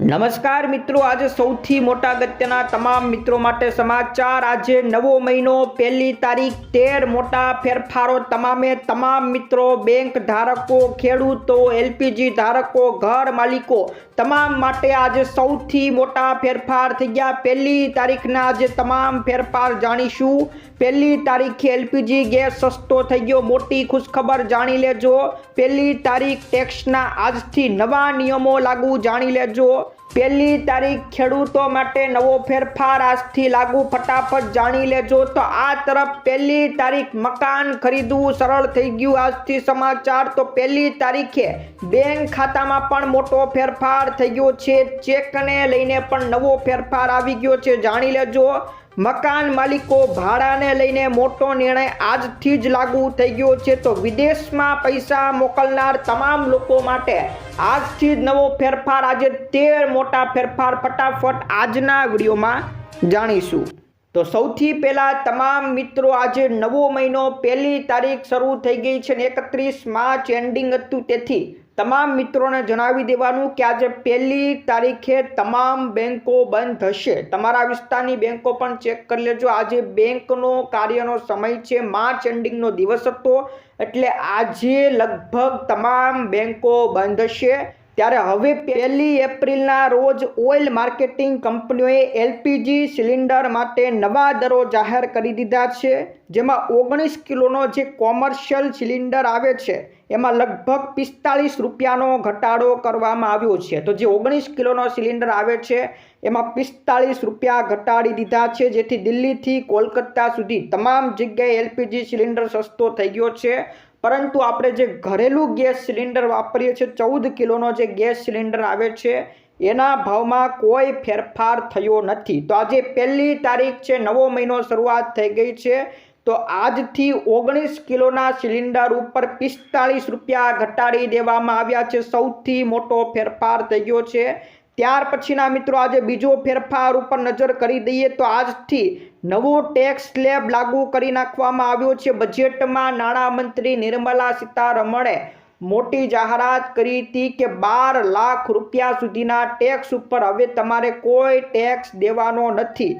નમસ્કાર મિત્રો, આજે સૌથી મોટા અગત્યના તમામ મિત્રો માટે સમાચાર. આજે નવો મહિનો, પહેલી તારીખ, તેર મોટા ફેરફારો તમામે તમામ મિત્રો, બેંક ધારકો, ખેડૂતો, એલપીજી ધારકો, ઘર માલિકો તમામ માટે આજે સૌથી મોટા ફેરફાર થઈ ગયા. પહેલી તારીખના આજે તમામ ફેરફાર જાણીશું. પહેલી તારીખે એલપીજી ગેસ સસ્તો થઈ ગયો. મોટી ખુશખબર જાણી લેજો. પહેલી તારીખ ટેક્સના આજથી નવા નિયમો લાગુ જાણી લેજો. પહેલી તારીખ ખેડૂતો માટે નવો ફેરફાર આજથી લાગુ ફટાફટ જાણી લેજો. તો આ તરફ પહેલી તારીખ મકાન ખરીદવું સરળ થઈ ગયું આજથી સમાચાર. તો પહેલી તારીખે બેંક ખાતામાં પણ મોટો ફેરફાર થઈ ગયો છે. ચેકને લઈને પણ નવો ફેરફાર આવી ગયો છે. જાણી લેજો. મકાન માલિકો ભાડાને લઈને મોટો નિર્ણય આજથી જ લાગુ થઈ ગયો છે. તો વિદેશમાં પૈસા મોકલનાર તમામ લોકો માટે આજથી જ નવો ફેરફાર, આજે તેર મોટા ફેરફાર ફટાફટ આજના વિડીયોમાં જાણીશું. તો સૌથી પહેલાં તમામ મિત્રો, આજે નવો મહિનો પહેલી તારીખ શરૂ થઈ ગઈ છે ને એકત્રીસ માર્ચ એન્ડિંગ હતું તેથી તમામ મિત્રોને જણાવી દેવાનું કે આજે પહેલી તારીખે તમામ બેન્કો બંધ હશે. તમારા વિસ્તારની બેન્કો પણ ચેક કરી લેજો. આજે બેંકનો કાર્યનો સમય છે. માર્ચ એન્ડિંગનો દિવસ હતો એટલે આજે લગભગ તમામ બેન્કો બંધ હશે. ત્યારે હવે પહેલી એપ્રિલના રોજ ઓઇલ માર્કેટિંગ કંપનીઓએ એલપીજી સિલિન્ડર માટે નવા દરો જાહેર કરી દીધા છે. જેમાં ઓગણીસ કિલોનો જે કોમર્શિયલ સિલિન્ડર આવે છે એમાં લગભગ પિસ્તાળીસ રૂપિયાનો ઘટાડો કરવામાં આવ્યો છે. તો જે ઓગણીસ કિલોનો સિલિન્ડર આવે છે, એમાં પિસ્તાળીસ રૂપિયા ઘટાડી દીધા છે, જેથી દિલ્હીથી કોલકાતા સુધી તમામ જગ્યાએ એલપીજી સિલિન્ડર સસ્તો થઈ ગયો છે. પરંતુ આપણે જે ઘરેલું ગેસ સિલિન્ડર વાપરીએ છીએ, ચૌદ કિલોનો જે ગેસ સિલિન્ડર આવે છે, એના ભાવમાં કોઈ ફેરફાર થયો નથી. તો આજે પહેલી તારીખ છે, નવો મહિનો શરૂઆત થઈ ગઈ છે. તો આજથી ઓગણીસ કિલોના સિલિન્ડર ઉપર પિસ્તાળીસ રૂપિયા ઘટાડી દેવામાં આવ્યા છે. સૌથી મોટો ફેરફાર થઈ ગયો છે. ત્યાર પછીના મિત્રો આજે બીજો ફેરફાર ઉપર નજર કરી દઈએ તો આજથી નવો ટેક્સ સ્લેબ લાગુ કરી નાખવામાં આવ્યો છે. બજેટમાં નાણામંત્રી નિર્મલા સીતારમણે મોટી જાહેરાત કરી હતી કે બાર લાખ રૂપિયા સુધીના ટેક્સ ઉપર હવે તમારે કોઈ ટેક્સ દેવાનો નથી.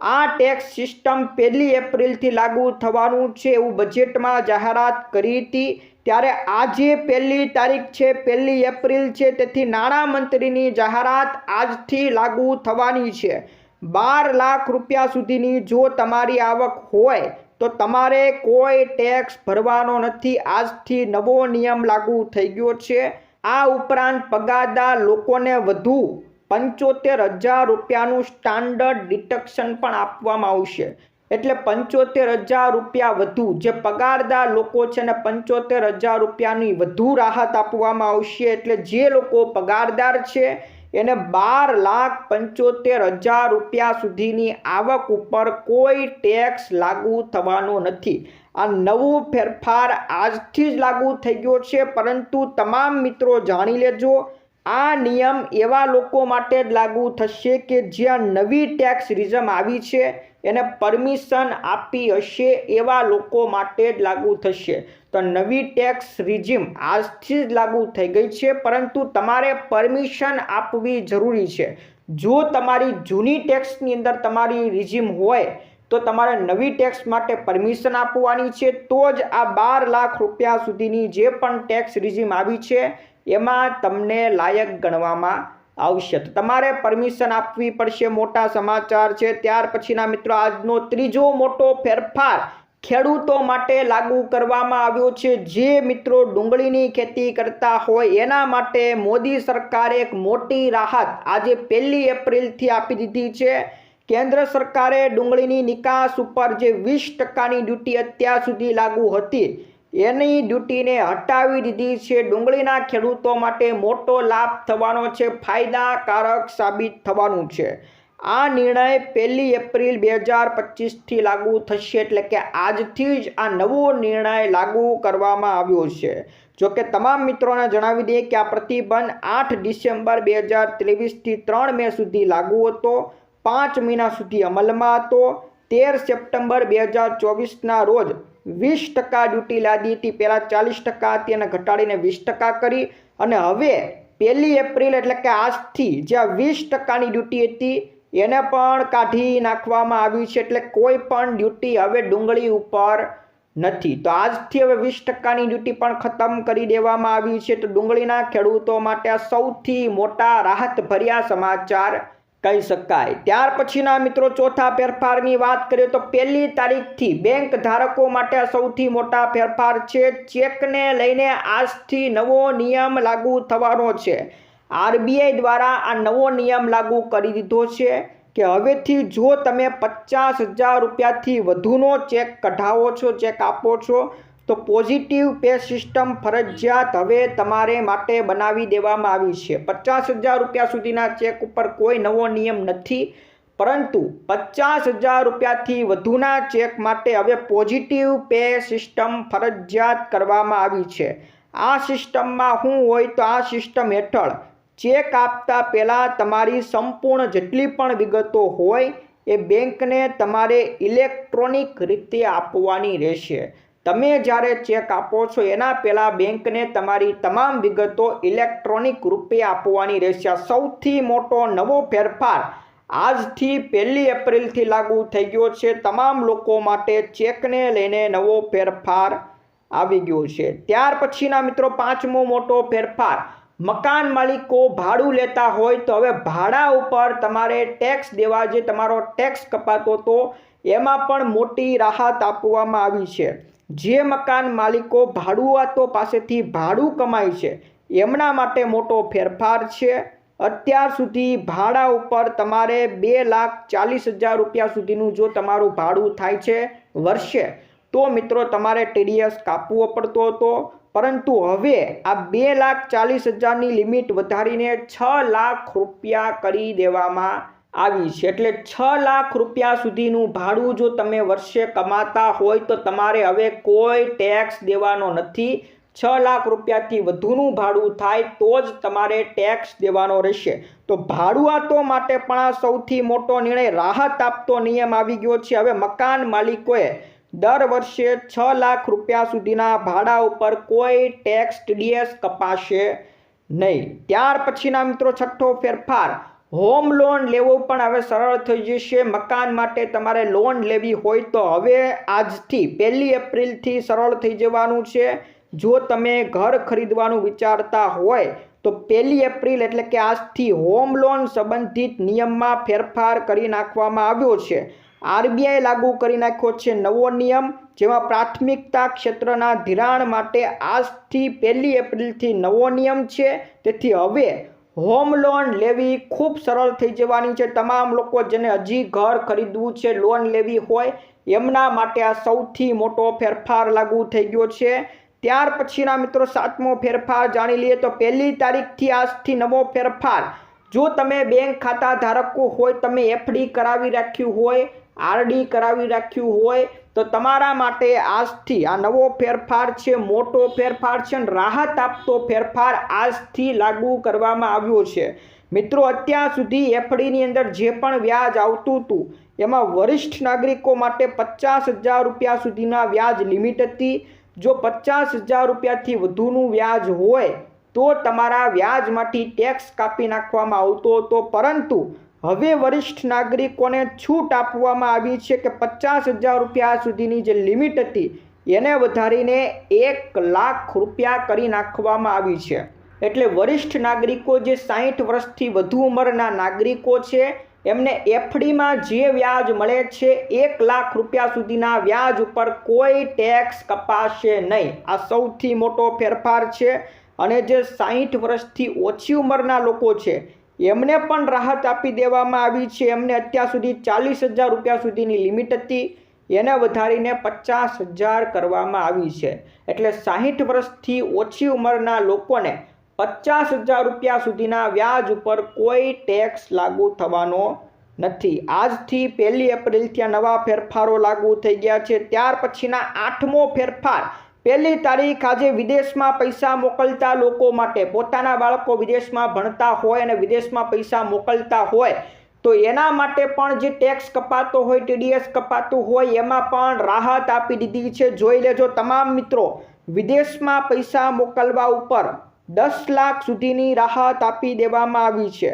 આ ટેક્સ સિસ્ટમ પહેલી એપ્રિલથી લાગુ થવાનું છે એવું બજેટમાં જાહેરાત કરી હતી. ત્યારે આજે પહેલી તારીખ છે, પહેલી એપ્રિલ છે, તેથી નાણામંત્રીની જાહેરાત આજથી લાગુ થવાની છે. બાર લાખ રૂપિયા સુધીની જો તમારી આવક હોય, તો તમારે કોઈ ટેક્સ ભરવાનો નથી. આજથી નવો નિયમ લાગુ થઈ ગયો છે. આ ઉપરાંત પગારદાર લોકોને વધુ પંચોતેર હજાર રૂપિયાનું સ્ટાન્ડર્ડ ડિટક્શન પણ આપવામાં આવશે. એટલે પંચોતેર હજાર રૂપિયા વધુ જે પગારદાર લોકો છે ને પંચોતેર હજાર રૂપિયાની વધુ રાહત આપવામાં આવશે. એટલે જે લોકો પગારદાર છે, એને બાર લાખ પંચોતેર હજાર રૂપિયા સુધીની આવક ઉપર કોઈ ટેક્સ લાગુ થવાનો નથી. આ નવું ફેરફાર આજથી જ લાગુ થઈ ગયો છે. પરંતુ તમામ મિત્રો જાણી લેજો આ નિયમ એવા લોકો માટે જ લાગુ થશે કે જ્યાં નવી ટેક્સ રિઝમ આવી છે, એને પરમિશન આપી હશે એવા લોકો માટે જ લાગુ થશે. તો નવી ટેક્સ રિઝિમ આજથી જ લાગુ થઈ ગઈ છે, પરંતુ તમારે પરમિશન આપવી જરૂરી છે. જો તમારી જૂની ટેક્સની અંદર તમારી રિઝિમ હોય, તો તમારે નવી ટેક્સ માટે પરમિશન આપવાની છે. તો જ આ બાર લાખ રૂપિયા સુધીની જે પણ ટેક્સ રિઝિમ આવી છે એમાં તમને લાયક ગણવામાં આવશે. તો તમારે પરમિશન આપવી પડશે, મોટા સમાચાર છે. ત્યાર પછીના મિત્રો, આજનો ત્રીજો મોટો ફેરફાર ખેડૂતો માટે લાગુ કરવામાં આવ્યો છે. જે મિત્રો ડુંગળીની ખેતી કરતા હોય, એના માટે મોદી સરકારે એક મોટી રાહત આજે પહેલી એપ્રિલથી આપી દીધી છે. કેન્દ્ર સરકારે ડુંગળીની નિકાસ ઉપર જે વીસ ટકાની ડ્યુટી અત્યાર સુધી લાગુ હતી એની ડ્યુટીને હટાવી દીધી છે ડુંગળીના ખેડૂતો માટે મોટો લાભ થવાનો છે, ફાયદાકારક સાબિત થવાનું છે. આ નિર્ણય પહેલી એપ્રિલ બે હજાર પચીસથી લાગુ થશે એટલે કે આજથી જ આ નવો નિર્ણય લાગુ કરવામાં આવ્યો છે. જો કે તમામ મિત્રોને જણાવી દઈએ કે આ પ્રતિબંધ આઠ ડિસેમ્બર બે હજાર ત્રેવીસથી ત્રણ મે સુધી લાગુ હતો. પાંચ મહિના સુધી અમલમાં હતો. તેર સપ્ટેમ્બર બે હજાર ચોવીસના રોજ વીસ ટકા ડ્યુટી લાદી હતી. પહેલાં ચાલીસ ટકા હતી અને ઘટાડીને વીસ ટકા કરી. અને હવે પહેલી એપ્રિલ એટલે કે આજથી જ્યાં વીસ ટકાની ડ્યુટી હતી, એને પણ કાઢી નાખવામાં આવ્યું છે એટલે કોઈ પણ ડ્યુટી હવે ડુંગળી ઉપર નથી. તો આજથી હવે વીસ ટકાની ડ્યુટી પણ ખતમ કરી દેવામાં આવી છે. તો ડુંગળીના ખેડૂતો માટે આ સૌથી મોટા રાહતભર્યા સમાચાર કહી શકાય. ત્યાર પછીના મિત્રો, ચોથા ફેરફારની વાત કરીએ તો પહેલી તારીખથી બેંક ધારકો માટે સૌથી મોટા ફેરફાર છે ચેકને લઈને આજથી નવો નિયમ લાગુ થવાનો છે. આરબીઆઈ દ્વારા આ નવો નિયમ લાગુ કરી દીધો છે કે હવેથી જો તમે પચાસ હજાર રૂપિયાથી વધુનો ચેક કઢાવો છો, ચેક આપો છો તો પોઝિટિવ પે સિસ્ટમ ફરજિયાત હવે તમારે માટે બનાવી દેવામાં આવી છે. પચાસ હજાર રૂપિયા સુધીના ચેક ઉપર કોઈ નવો નિયમ નથી, પરંતુ પચાસ હજાર રૂપિયાથી વધુના ચેક માટે હવે પોઝિટિવ પે સિસ્ટમ ફરજિયાત કરવામાં આવી છે. આ સિસ્ટમમાં શું હોય તો આ સિસ્ટમ હેઠળ ચેક આપતા પહેલાં તમારી સંપૂર્ણ જેટલી પણ વિગતો હોય એ બેંકને તમારે ઇલેક્ટ્રોનિક રીતે આપવાની રહેશે. તમે જ્યારે ચેક આપો છો, એના પહેલાં બેંકને તમારી તમામ વિગતો ઇલેક્ટ્રોનિક રૂપે આપવાની રહેશે. સૌથી મોટો નવો ફેરફાર આજથી પહેલી એપ્રિલથી લાગુ થઈ ગયો છે. તમામ લોકો માટે ચેકને લઈને નવો ફેરફાર આવી ગયો છે. ત્યાર પછીના મિત્રો, પાંચમો મોટો ફેરફાર. મકાન માલિકો ભાડું લેતા હોય તો હવે ભાડા ઉપર તમારે ટેક્સ દેવા જે તમારો ટેક્સ કપાતો હતો એમાં પણ મોટી રાહત આપવામાં આવી છે. જે મકાન માલિકો ભાડુઆતો પાસેથી ભાડું કમાય છે, એમના માટે મોટો ફેરફાર છે. અત્યાર સુધી ભાડા ઉપર તમારે બે લાખ ચાલીસ હજાર રૂપિયા સુધીનું જો તમારું ભાડું થાય છે વર્ષે, તો મિત્રો તમારે ટીડીએસ કાપવો પડતો હતો. પરંતુ હવે આ બે લાખ ચાલીસ હજારની લિમિટ વધારીને છ લાખ રૂપિયા કરી દેવામાં આવી છે. એટલે છ લાખ રૂપિયા સુધીનું ભાડું જો તમે વર્ષે કમાતા હોય તો તમારે હવે કોઈ ટેક્સ દેવાનો નથી. છ લાખ રૂપિયાથી વધુનું ભાડું થાય તો જ તમારે ટેક્સ દેવાનો રહેશે. તો ભાડુઆતો માટે પણ આ સૌથી મોટો નિર્ણય રાહત આપતો નિયમ આવી ગયો છે. હવે મકાન માલિકોએ દર વર્ષે છ લાખ રૂપિયા સુધીના ભાડા ઉપર કોઈ ટેક્સ ટીડીએસ કપાશે નહીં. ત્યાર પછીના મિત્રો છઠ્ઠો ફેરફાર હોમ લોન લેવો પણ હવે સરળ થઈ જશે મકાન માટે તમારે લોન લેવી હોય તો હવે આજથી પહેલી એપ્રિલથી સરળ થઈ જવાનું છે. જો તમે ઘર ખરીદવાનું વિચારતા હોય તો પહેલી એપ્રિલ એટલે કે આજથી હોમ લોન સંબંધિત નિયમમાં ફેરફાર કરી નાખવામાં આવ્યો છે. આરબીઆઈ લાગુ કરી નાખ્યો છે નવો નિયમ, જેમાં પ્રાથમિકતા ક્ષેત્રના ધિરાણ માટે આજથી પહેલી એપ્રિલથી નવો નિયમ છે. તેથી હવે હોમ લોન લેવી ખૂબ સરળ થઈ જવાની છે. તમામ લોકો જેને હજી ઘર ખરીદવું છે, લોન લેવી હોય, એમના માટે આ સૌથી મોટો ફેરફાર લાગુ થઈ ગયો છે. ત્યાર પછીના મિત્રો, સાતમો ફેરફાર જાણી લઈએ તો પહેલી તારીખથી આજથી નવો ફેરફાર. જો તમે બેંક ખાતા ધારકો હોય, તમે એફડી કરાવી રાખ્યું હોય, આરડી કરાવી રાખ્યું હોય તો તમારા માટે આજથી આ નવો ફેરફાર છે, મોટો ફેરફાર છે અને રાહત આપતો ફેરફાર આજથી લાગુ કરવામાં આવ્યો છે. મિત્રો, અત્યાર સુધી એફડીની અંદર જે પણ વ્યાજ આવતું હતું, એમાં વરિષ્ઠ નાગરિકો માટે પચાસ હજાર રૂપિયા સુધીના વ્યાજ લિમિટ હતી. જો પચાસ હજાર રૂપિયાથી વધુનું વ્યાજ હોય, તો તમારા વ્યાજમાંથી ટેક્સ કાપી નાખવામાં આવતો હતો. પરંતુ હવે વરિષ્ઠ નાગરિકોને છૂટ આપવામાં આવી છે કે પચાસ હજાર રૂપિયા સુધીની જે લિમિટ હતી, એને વધારીને એક લાખ રૂપિયા કરી નાખવામાં આવી છે. એટલે વરિષ્ઠ નાગરિકો જે સાહીઠ વર્ષથી વધુ ઉંમરના નાગરિકો છે, એમને એફડીમાં જે વ્યાજ મળે છે, એક લાખ રૂપિયા સુધીના વ્યાજ ઉપર કોઈ ટેક્સ કપાશે નહીં. આ સૌથી મોટો ફેરફાર છે અને જે સાહીઠ વર્ષથી ઓછી ઉંમરના લોકો છે એમને પણ રાહત આપી દેવામાં આવી છે. એમને અત્યાર સુધી ચાલીસ હજાર રૂપિયા સુધીની લિમિટ હતી. એને વધારીને પચાસ હજાર કરવામાં આવી છે. એટલે સાહીઠ વર્ષથી ઓછી ઉંમરના લોકોને પચાસ હજાર રૂપિયા સુધીના વ્યાજ ઉપર કોઈ ટેક્સ લાગુ થવાનો નથી. આજથી પહેલી એપ્રિલથી આ નવા ફેરફારો લાગુ થઈ ગયા છે. ત્યાર પછીના આઠમો ફેરફાર પહેલી તારીખ આજે વિદેશમાં પૈસા મોકલતા લોકો માટે, પોતાના બાળકો વિદેશમાં ભણતા હોય અને વિદેશમાં પૈસા મોકલતા હોય, તો એના માટે પણ જે ટેક્સ કપાતો હોય ટીડીએસ કપાતું હોય, એમાં પણ રાહત આપી દીધી છે. જોઈ લેજો તમામ મિત્રો, વિદેશમાં પૈસા મોકલવા ઉપર દસ લાખ સુધીની રાહત આપી દેવામાં આવી છે.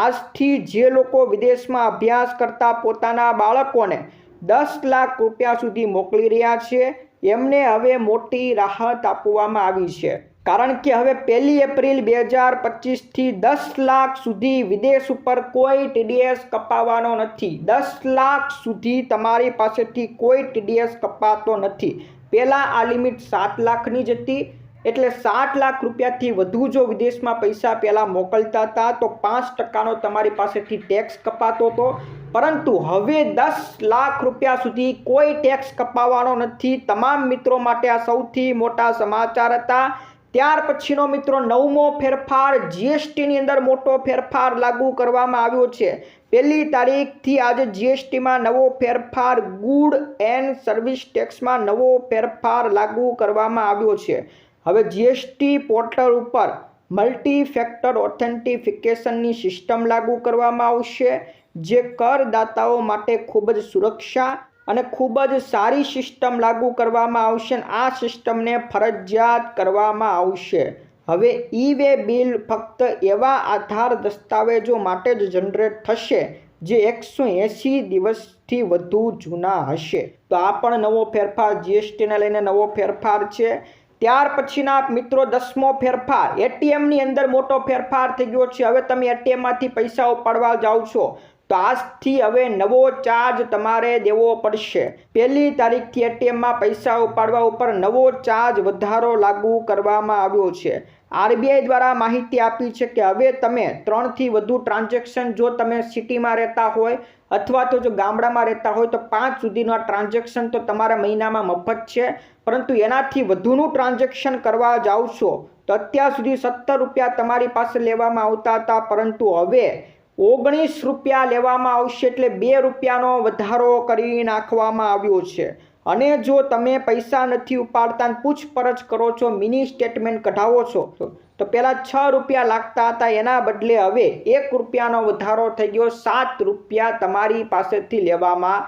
આજથી જે લોકો વિદેશમાં અભ્યાસ કરતા પોતાના બાળકોને દસ લાખ રૂપિયા સુધી મોકલી રહ્યા છે. એમને હવે મોટી રાહત આપવામાં આવી છે. કારણ કે હવે પહેલી એપ્રિલ બે હજાર પચીસથી દસ લાખ સુધી વિદેશ ઉપર કોઈ ટીડીએસ કપાવવાનો નથી. દસ લાખ સુધી તમારી પાસેથી કોઈ ટીડીએસ કપાતો નથી. પહેલાં આ લિમિટ સાત લાખની જ હતી. એટલે સાત લાખ રૂપિયાથી વધુ જો વિદેશમાં પૈસા પહેલાં મોકલતા હતા, તો પાંચ ટકાનો તમારી પાસેથી ટેક્સ કપાતો હતો. પરંતુ હવે દસ લાખ રૂપિયા સુધી કોઈ ટેક્સ કપાવવાનો નથી. તમામ મિત્રો માટે આ સૌથી મોટા સમાચાર હતા. ત્યાર પછીનો મિત્રો નવમો ફેરફાર જીએસટીની અંદર મોટો ફેરફાર લાગુ કરવામાં આવ્યો છે. પહેલી તારીખથી આજે જીએસટીમાં નવો ફેરફાર, ગુડ એન્ડ સર્વિસ ટેક્સમાં નવો ફેરફાર લાગુ કરવામાં આવ્યો છે. હવે જીએસટી પોર્ટલ ઉપર મલ્ટી ફેક્ટર ઓથેન્ટિફિકેશનની સિસ્ટમ લાગુ કરવામાં આવશે, જે કરદાતાઓ માટે ખૂબ જ સુરક્ષા અને ખૂબ જ સારી સિસ્ટમ લાગુ કરવામાં આવશે આ સિસ્ટમને ફરજિયાત કરવામાં આવશે. હવે ઈ વે બિલ ફક્ત એવા આધાર દસ્તાવેજો માટે જ જનરેટ થશે, જે એકસો એંસી દિવસથી વધુ જૂના હશે. તો આ પણ નવો ફેરફાર જીએસટીને લઈને નવો ફેરફાર છે. ત્યાર પછીના મિત્રો દસમો ફેરફાર. એટીએમની અંદર મોટો ફેરફાર થઈ ગયો છે. હવે તમે એટીએમમાંથી પૈસા ઉપાડવા જાઓ છો. તો આજથી હવે નવો ચાર્જ તમારે દેવો પડશે. પહેલી તારીખથી એટીએમમાં પૈસા ઉપાડવા ઉપર નવો ચાર્જ વધારો લાગુ કરવામાં આવ્યો છે. આરબીઆઈ દ્વારા માહિતી આપી છે કે હવે તમે ત્રણથી વધુ ટ્રાન્ઝેક્શન જો તમે સિટીમાં રહેતા હોય અથવા તો જો ગામડામાં રહેતા હોય તો પાંચ સુધીના ટ્રાન્ઝેક્શન તો તમારા મહિનામાં મફત છે. પરંતુ એનાથી વધુનું ટ્રાન્ઝેક્શન કરવા જાઓ તો અત્યાર સુધી સત્તર રૂપિયા તમારી પાસે લેવામાં આવતા હતા, પરંતુ હવે ઓગણીસ રૂપિયા લેવામાં આવશે એટલે બે રૂપિયાનો વધારો કરી નાખવામાં આવ્યો છે. અને જો તમે પૈસા નથી ઉપાડતા પૂછપરછ કરો છો મિની સ્ટેટમેન્ટ કઢાવો છો, તો પહેલાં છ રૂપિયા લાગતા હતા, એના બદલે હવે એક રૂપિયાનો વધારો થઈ ગયો, સાત રૂપિયા તમારી પાસેથી લેવામાં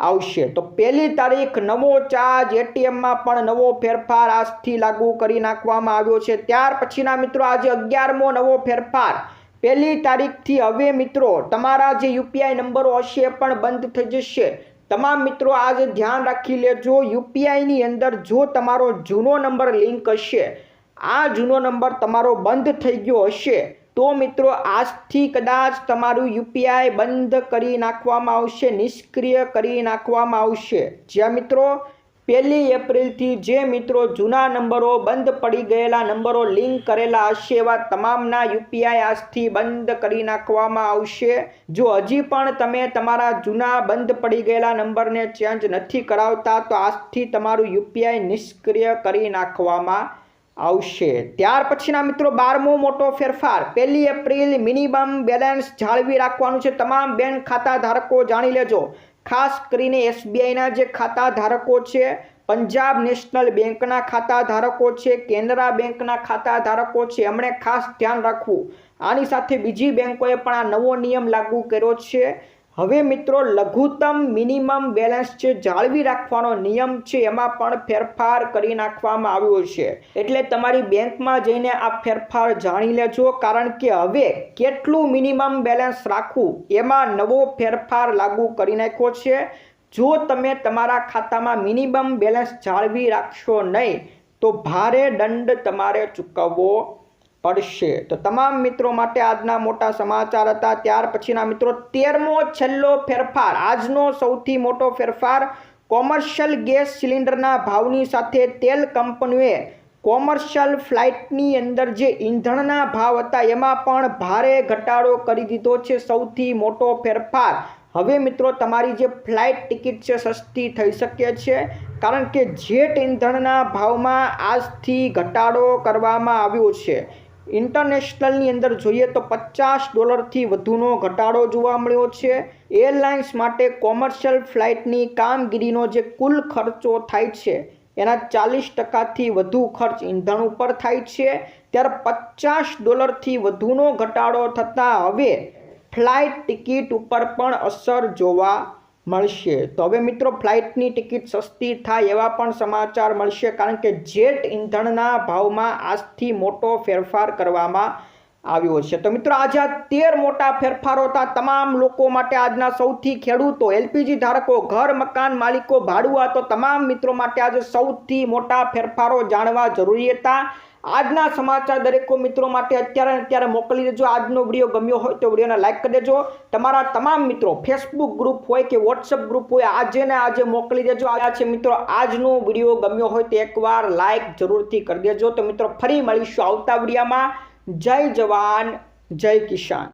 આવશે. તો પહેલી તારીખ નવો ચાર્જ એટીએમમાં પણ નવો ફેરફાર આજથી લાગુ કરી નાખવામાં આવ્યો છે. ત્યાર પછીના મિત્રો, આજે અગિયારમો નવો ફેરફાર. પહેલી તારીખથી હવે મિત્રો, તમારા જે યુપીઆઈ નંબરો હશે પણ બંધ થઈ જશે. તમામ મિત્રો, આજે ધ્યાન રાખી લેજો, યુપીઆઈની અંદર જો તમારો જૂનો નંબર લિંક હશે, આ જૂનો નંબર તમારો બંધ થઈ ગયો હશે, તો મિત્રો, આજથી કદાચ તમારું યુપીઆઈ બંધ કરી નાખવામાં આવશે, નિષ્ક્રિય કરી નાખવામાં આવશે. જ્યાં મિત્રો પહેલી એપ્રિલથી જે મિત્રો જૂના નંબરો બંધ પડી ગયેલા નંબરો લિંક કરેલા હશે એવા તમામના યુપીઆઈ આજથી બંધ કરી નાખવામાં આવશે. જો હજી પણ તમે તમારા જૂના બંધ પડી ગયેલા નંબરને ચેન્જ નથી કરાવતા, તો આજથી તમારું યુપીઆઈ નિષ્ક્રિય કરી નાખવામાં આવશે. ત્યાર પછીના મિત્રો બારમો મોટો ફેરફાર. પહેલી એપ્રિલ મિનિમમ બેલેન્સ જાળવી રાખવાનું છે. તમામ બેંક ખાતા ધારકો જાણી લેજો. ખાસ કરીને એસબીઆઈના જે ખાતા ધારકો છે, પંજાબ નેશનલ બેંકના ખાતા ધારકો છે, કેનરા બેંકના ખાતા ધારકો છે, એમણે ખાસ ધ્યાન રાખવું. આની સાથે બીજી બેંકોએ પણ આ નવો નિયમ લાગુ કર્યો છે. હવે મિત્રો, લઘુત્તમ મિનિમમ બેલેન્સ જે જાળવી રાખવાનો નિયમ છે, એમાં પણ ફેરફાર કરી નાખવામાં આવ્યો છે. એટલે તમારી બેંકમાં જઈને આ ફેરફાર જાણી લેજો, કારણ કે હવે કેટલું મિનિમમ બેલેન્સ રાખવું, એમાં નવો ફેરફાર લાગુ કરી નાખ્યો છે. જો તમે તમારા ખાતામાં મિનિમમ બેલેન્સ જાળવી રાખશો નહીં, તો ભારે દંડ તમારે ચૂકવવો પડશે. તો તમામ મિત્રો માટે આજના મોટા સમાચાર હતા. ત્યાર પછીના મિત્રો, તેરમો છેલ્લો ફેરફાર. આજનો સૌથી મોટો ફેરફાર કોમર્શિયલ ગેસ સિલિન્ડરના ભાવની સાથે તેલ કંપનીઓએ કોમર્શિયલ ફ્લાઇટની અંદર જે ઈંધણના ભાવ હતા, એમાં પણ ભારે ઘટાડો કરી દીધો છે. સૌથી મોટો ફેરફાર. હવે મિત્રો, તમારી જે ફ્લાઇટ ટિકિટ છે, સસ્તી થઈ શકે છે. કારણ કે જેટ ઈંધણના ભાવમાં આજથી ઘટાડો કરવામાં આવ્યો છે. ઇન્ટરનેશનલની અંદર જોઈએ તો પચાસ ડોલરથી વધુનો ઘટાડો જોવા મળ્યો છે. એરલાઇન્સ માટે કોમર્શિયલ ફ્લાઇટની કામગીરીનો જે કુલ ખર્ચો થાય છે, એના ચાલીસ ટકાથી વધુ ખર્ચ ઈંધણ ઉપર થાય છે. ત્યારે પચાસ ડોલરથી વધુનો ઘટાડો થતાં હવે ફ્લાઇટ ટિકિટ ઉપર પણ અસર જોવા મળશે. તો હવે મિત્રો, ફ્લાઇટની ટિકિટ સસ્તી થાય એવા પણ સમાચાર મળશે, કારણ કે જેટ ઇંધણના ભાવમાં આજથી મોટો ફેરફાર કરવામાં આવ્યો છે. તો મિત્રો, આજે આ તેર મોટા ફેરફારો હતા. તમામ લોકો માટે આજના સૌથી ખેડૂતો, એલપીજી ધારકો, ઘર, મકાન માલિકો, ભાડુઆ, તો તમામ મિત્રો માટે આજે સૌથી મોટા ફેરફારો જાણવા જરૂરી હતા. આજના સમાચાર દરેકો મિત્રો માટે અત્યારે અત્યારે મોકલી દેજો. આજનો વીડિયો ગમ્યો હોય તો વિડીયોને લાઇક કરી દેજો. તમારા તમામ મિત્રો, ફેસબુક ગ્રુપ હોય કે વોટ્સઅપ ગ્રુપ હોય, આજે ને આજે મોકલી દેજો. આ છે મિત્રો, આજનો વીડિયો ગમ્યો હોય તો એકવાર લાઇક જરૂરથી કરી દેજો. તો મિત્રો, ફરી મળીશું આવતા વિડીયોમાં. જય જવાન જય કિસાન.